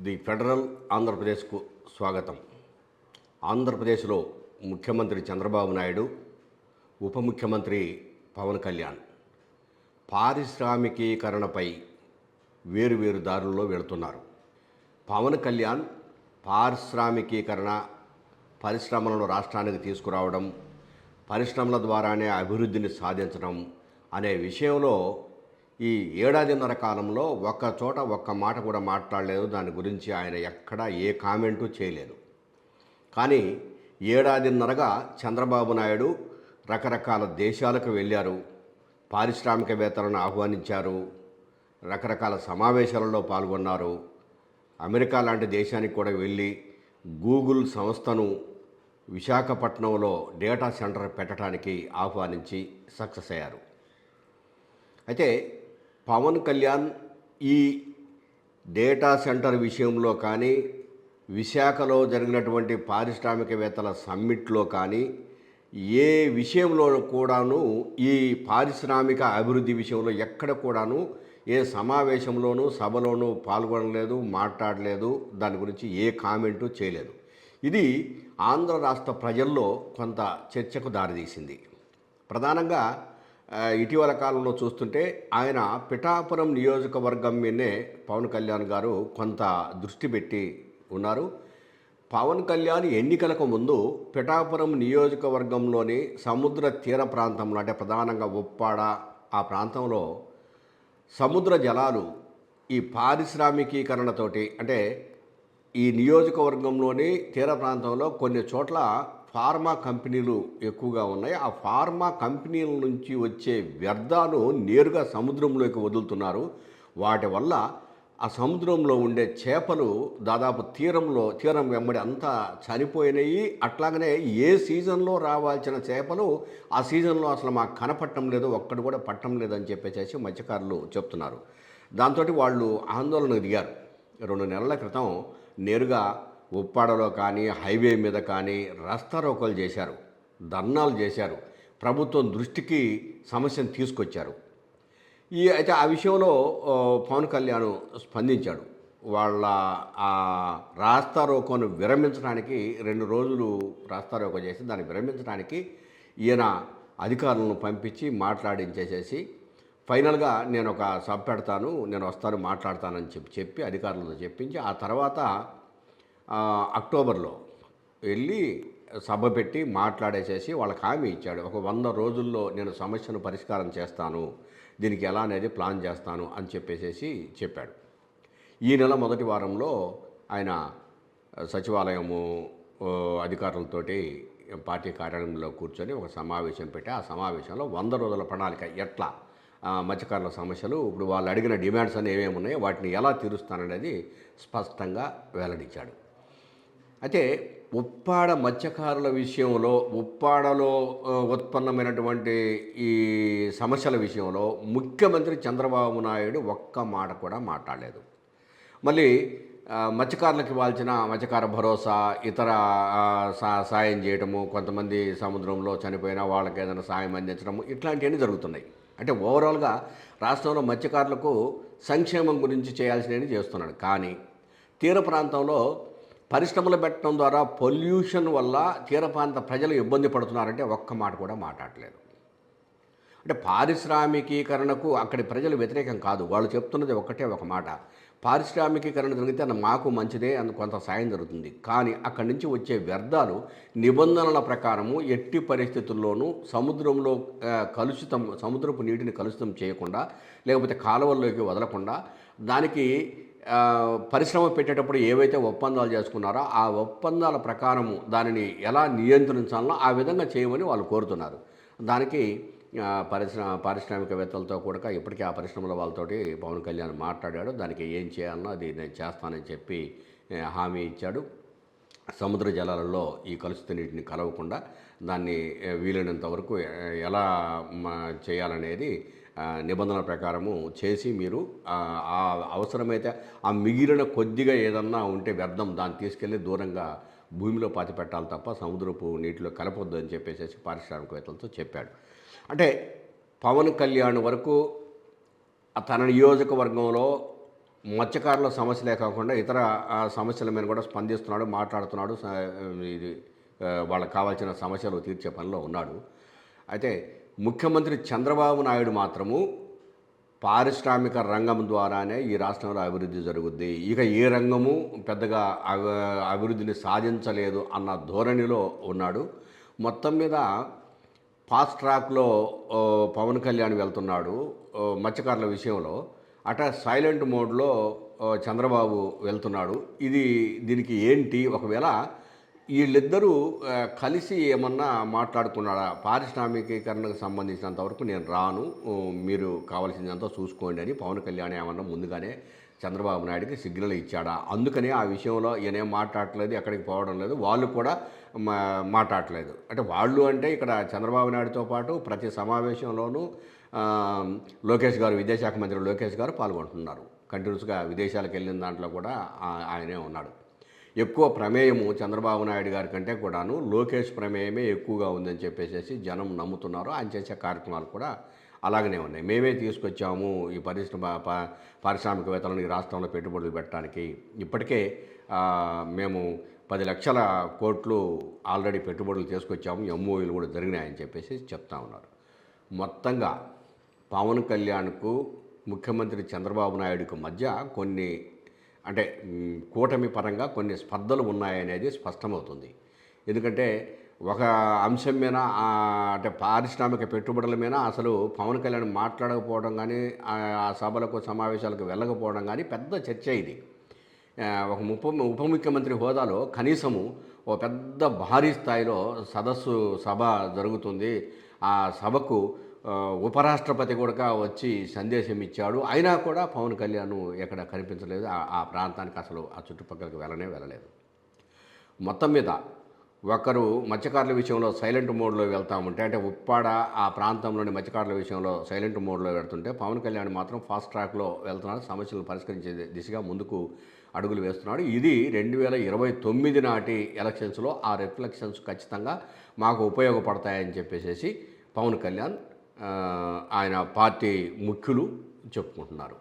The federal ఆంధ్రప్రదేశ్కు స్వాగతం. ఆంధ్రప్రదేశ్లో ముఖ్యమంత్రి చంద్రబాబు నాయుడు ఉప ముఖ్యమంత్రి పవన్ కళ్యాణ్ పారిశ్రామికీకరణపై వేరువేరు దారుల్లో వెళుతున్నారు. పవన్ కళ్యాణ్ పారిశ్రామికీకరణ పరిశ్రమలను రాష్ట్రానికి తీసుకురావడం పరిశ్రమల ద్వారానే అభివృద్ధిని సాధించడం అనే విషయంలో ఈ ఏడాదిన్నర కాలంలో ఒక్క చోట ఒక్క మాట కూడా మాట్లాడలేదు. దాని గురించి ఆయన ఎక్కడా ఏ కామెంటు చేయలేదు. కానీ ఏడాదిన్నరగా చంద్రబాబు నాయుడు రకరకాల దేశాలకు వెళ్ళారు. పారిశ్రామికవేత్తలను ఆహ్వానించారు. రకరకాల సమావేశాలలో పాల్గొన్నారు. అమెరికా లాంటి దేశానికి కూడా వెళ్ళి గూగుల్ సంస్థను విశాఖపట్నంలో డేటా సెంటర్ పెట్టడానికి ఆహ్వానించి సక్సెస్ అయ్యారు. అయితే పవన్ కళ్యాణ్ ఈ డేటా సెంటర్ విషయంలో కానీ విశాఖలో జరిగినటువంటి పారిశ్రామికవేత్తల సమ్మిట్లో కానీ ఏ విషయంలో కూడాను ఈ పారిశ్రామిక అభివృద్ధి విషయంలో ఎక్కడ కూడాను ఏ సమావేశంలోనూ సభలోనూ పాల్గొనలేదు మాట్లాడలేదు దాని గురించి ఏ కామెంటు చేయలేదు. ఇది ఆంధ్ర రాష్ట్ర ప్రజల్లో కొంత చర్చకు దారితీసింది. ప్రధానంగా ఇటీవల కాలంలో చూస్తుంటే ఆయన పిఠాపురం నియోజకవర్గం మీదనే పవన్ కళ్యాణ్ గారు కొంత దృష్టి పెట్టి ఉన్నారు. పవన్ కళ్యాణ్ ఎన్నికలకు ముందు పిఠాపురం నియోజకవర్గంలోని సముద్ర తీర ప్రాంతంలో అంటే ప్రధానంగా ఉప్పాడ ఆ ప్రాంతంలో సముద్ర జలాలు ఈ పారిశ్రామికీకరణతోటి అంటే ఈ నియోజకవర్గంలోని తీర ప్రాంతంలో కొన్ని చోట్ల ఫార్మా కంపెనీలు ఎక్కువగా ఉన్నాయి. ఆ ఫార్మా కంపెనీల నుంచి వచ్చే వ్యర్థాలు నేరుగా సముద్రంలోకి వదులుతున్నారు. వాటి వల్ల ఆ సముద్రంలో ఉండే చేపలు దాదాపు తీరంలో తీరం వెంబడి అంతా చనిపోయినాయి. అట్లాగనే ఏ సీజన్లో రావాల్సిన చేపలు ఆ సీజన్లో అసలు మాకు కనపట్టం లేదు ఒక్కడు కూడా పట్టం లేదని చెప్పేసి మత్స్యకారులు చెప్తున్నారు. దాంతో వాళ్ళు ఆందోళనకు దిగారు. రెండు నెలల క్రితం నేరుగా ఉప్పాడలో కానీ హైవే మీద కానీ రస్తారోకోలు చేశారు. ధర్నాలు చేశారు. ప్రభుత్వం దృష్టికి సమస్యను తీసుకొచ్చారు. ఈ అయితే ఆ విషయంలో పవన్ కళ్యాణ్ స్పందించాడు. వాళ్ళ ఆ రాస్తారోకోను విరమించడానికి రెండు రోజులు రాస్తారోకో చేసి దాన్ని విరమించడానికి ఈయన అధికారులను పంపించి మాట్లాడించేసేసి ఫైనల్గా నేను ఒక సబ్ పెడతాను నేను వస్తాను మాట్లాడతానని చెప్పి చెప్పి అధికారులతో చెప్పించి ఆ తర్వాత అక్టోబర్లో వెళ్ళి సభ పెట్టి మాట్లాడేసేసి వాళ్ళకి హామీ ఇచ్చాడు. ఒక వంద రోజుల్లో నేను సమస్యను పరిష్కారం చేస్తాను దీనికి ఎలా అనేది ప్లాన్ చేస్తాను అని చెప్పేసేసి చెప్పాడు. ఈ నెల మొదటి వారంలో ఆయన సచివాలయము అధికారులతోటి పార్టీ కార్యాలయంలో కూర్చొని ఒక సమావేశం పెట్టి ఆ సమావేశంలో వంద రోజుల ప్రణాళిక ఎట్లా మత్స్యకారుల సమస్యలు ఇప్పుడు వాళ్ళు అడిగిన డిమాండ్స్ అని ఏమేమి ఉన్నాయో వాటిని ఎలా తీరుస్తాననేది స్పష్టంగా వెల్లడించాడు. అయితే ఉప్పాడ మత్స్యకారుల విషయంలో ఉప్పాడలో ఉత్పన్నమైనటువంటి ఈ సమస్యల విషయంలో ముఖ్యమంత్రి చంద్రబాబు నాయుడు ఒక్క మాట కూడా మాట్లాడలేదు. మళ్ళీ మత్స్యకారులకు ఇవ్వాల్సిన మత్స్యకార భరోసా ఇతర సా- సాయం చేయటము కొంతమంది సముద్రంలో చనిపోయినా వాళ్ళకి ఏదైనా సాయం అందించడము ఇట్లాంటివన్నీ జరుగుతున్నాయి. అంటే ఓవరాల్గా రాష్ట్రంలో మత్స్యకారులకు సంక్షేమం గురించి చేయాల్సినవి చేస్తున్నాడు. కానీ తీర ప్రాంతంలో పరిశ్రమలు పెట్టడం ద్వారా పొల్యూషన్ వల్ల తీర ప్రాంత ప్రజలు ఇబ్బంది పడుతున్నారంటే ఒక్క మాట కూడా మాట్లాడలేదు. అంటే పారిశ్రామికీకరణకు అక్కడి ప్రజలు వ్యతిరేకం కాదు. వాళ్ళు చెప్తున్నది ఒకటే ఒక మాట. పారిశ్రామికీకరణ జరిగితే మాకు మంచిదే అని కొంత సాయం జరుగుతుంది. కానీ అక్కడి నుంచి వచ్చే వ్యర్థాలు నిబంధనల ప్రకారము ఎట్టి పరిస్థితుల్లోనూ సముద్రంలో కలుషితం సముద్రపు నీటిని కలుషితం చేయకుండా లేకపోతే కాలువల్లోకి వదలకుండా దానికి పరిశ్రమ పెట్టేటప్పుడు ఏవైతే ఒప్పందాలు చేసుకున్నారో ఆ ఒప్పందాల ప్రకారము దానిని ఎలా నియంత్రించాలనో ఆ విధంగా చేయమని వాళ్ళు కోరుతున్నారు. దానికి పరిశ్రమ పారిశ్రామికవేత్తలతో కూడా ఇప్పటికీ ఆ పరిశ్రమల వాళ్ళతోటి పవన్ కళ్యాణ్ మాట్లాడాడు. దానికి ఏం చేయాలన్నా అది నేను చేస్తానని చెప్పి హామీ ఇచ్చాడు. సముద్ర జలాలలో ఈ కలుషిత నీటిని కలవకుండా దాన్ని వీలైనంత వరకు ఎలా చేయాలనేది నిబంధనల ప్రకారము చేసి మీరు ఆ, అవసరమైతే ఆ మిగిలిన కొద్దిగా ఏదన్నా ఉంటే వ్యర్థం దాన్ని తీసుకెళ్ళి దూరంగా భూమిలో పాతి పెట్టాలి తప్ప సముద్రపు నీటిలో కలపొద్దు అని చెప్పేసి పారిశ్రామికవేత్తలతో చెప్పాడు. అంటే పవన్ కళ్యాణ్ వరకు తన నియోజకవర్గంలో మత్స్యకారుల సమస్యలే కాకుండా ఇతర ఆ, సమస్యల మీద కూడా స్పందిస్తున్నాడు మాట్లాడుతున్నాడు ఇది వాళ్ళకి కావాల్సిన సమస్యలు తీర్చే పనిలో ఉన్నాడు. అయితే ముఖ్యమంత్రి చంద్రబాబు నాయుడు మాత్రము పారిశ్రామిక రంగం ద్వారానే ఈ రాష్ట్రంలో అభివృద్ధి జరుగుద్ది. ఇక ఏ రంగము పెద్దగా అభివృద్ధిని సాధించలేదు అన్న ధోరణిలో ఉన్నాడు. మొత్తం మీద ఫాస్ట్ ట్రాక్లో పవన్ కళ్యాణ్ వెళ్తున్నాడు మత్స్యకారుల విషయంలో. అట సైలెంట్ మోడ్లో చంద్రబాబు వెళ్తున్నాడు. ఇది దీనికి ఏంటి? ఒకవేళ వీళ్ళిద్దరూ కలిసి ఏమన్నా మాట్లాడుకున్నాడా పారిశ్రామికీకరణకు సంబంధించినంతవరకు నేను రాను. మీరు కావాల్సిందంతా చూసుకోండి అని పవన్ కళ్యాణ్ ఏమన్నా ముందుగానే చంద్రబాబు నాయుడికి సిగ్నల్ ఇచ్చాడా? అందుకనే ఆ విషయంలో ఈయనేం మాట్లాడట్లేదు ఎక్కడికి పోవడం లేదు. వాళ్ళు కూడా మా మాట్లాడట్లేదు. అంటే వాళ్ళు అంటే ఇక్కడ చంద్రబాబు నాయుడుతో పాటు ప్రతి సమావేశంలోనూ లోకేష్ గారు విదేశాఖ మంత్రి లోకేష్ గారు పాల్గొంటున్నారు. కంటిన్యూస్గా విదేశాలకు వెళ్ళిన దాంట్లో కూడా ఆయనే ఉన్నాడు. ఎక్కువ ప్రమేయము చంద్రబాబు నాయుడు గారి కంటే కూడాను లోకేష్ ప్రమేయమే ఎక్కువగా ఉందని చెప్పేసి జనం నమ్ముతున్నారు. ఆయన చేసే కార్యక్రమాలు కూడా అలాగనే ఉన్నాయి. మేమే తీసుకొచ్చాము ఈ పరిశ్రమ ప- పారిశ్రామికవేత్తలను ఈ రాష్ట్రంలో పెట్టుబడులు పెట్టడానికి. ఇప్పటికే మేము పది లక్షల కోట్లు ఆల్రెడీ పెట్టుబడులు తీసుకొచ్చాము. ఎంఓయూలు కూడా జరిగినాయని చెప్పేసి చెప్తా ఉన్నారు. మొత్తంగా పవన్ కళ్యాణ్కు ముఖ్యమంత్రి చంద్రబాబు నాయుడుకు మధ్య కొన్ని అంటే కూటమి పరంగా కొన్ని స్పర్ధలు ఉన్నాయనేది స్పష్టమవుతుంది. ఎందుకంటే ఒక అంశం మీద అంటే పారిశ్రామిక పెట్టుబడుల మీద అసలు పవన్ కళ్యాణ్ మాట్లాడకపోవడం కానీ ఆ సభలకు సమావేశాలకు వెళ్ళకపోవడం కానీ పెద్ద చర్చ ఇది. ఒక ఉప ఉప ముఖ్యమంత్రి హోదాలో కనీసము ఓ పెద్ద భారీ స్థాయిలో సదస్సు సభ జరుగుతుంది. ఆ సభకు ఉపరాష్ట్రపతి కూడా వచ్చి సందేశం ఇచ్చాడు. అయినా కూడా పవన్ కళ్యాణ్ ఎక్కడ కనిపించలేదు. ఆ- ప్రాంతానికి అసలు ఆ చుట్టుపక్కలకు వెళ్ళనే వెళ్ళలేదు. మొత్తం మీద ఒకరు మత్స్యకారుల విషయంలో సైలెంట్ మోడ్లో వెళ్తామంటే అంటే ఉప్పాడ ఆ ప్రాంతంలోని మత్స్యకారుల విషయంలో సైలెంట్ మోడ్లో వెళ్తుంటే పవన్ కళ్యాణ్ మాత్రం ఫాస్ట్ ట్రాక్లో వెళ్తున్నారు సమస్యలను పరిష్కరించే దిశగా ముందుకు అడుగులు వేస్తున్నాడు. ఇది రెండు వేల ఇరవై తొమ్మిది నాటి ఎలక్షన్స్లో ఆ రిఫ్లెక్షన్స్ ఖచ్చితంగా మాకు ఉపయోగపడతాయని చెప్పేసి పవన్ కళ్యాణ్ ఆయన పార్టీ ముఖ్యులు చెప్పుకుంటున్నారు.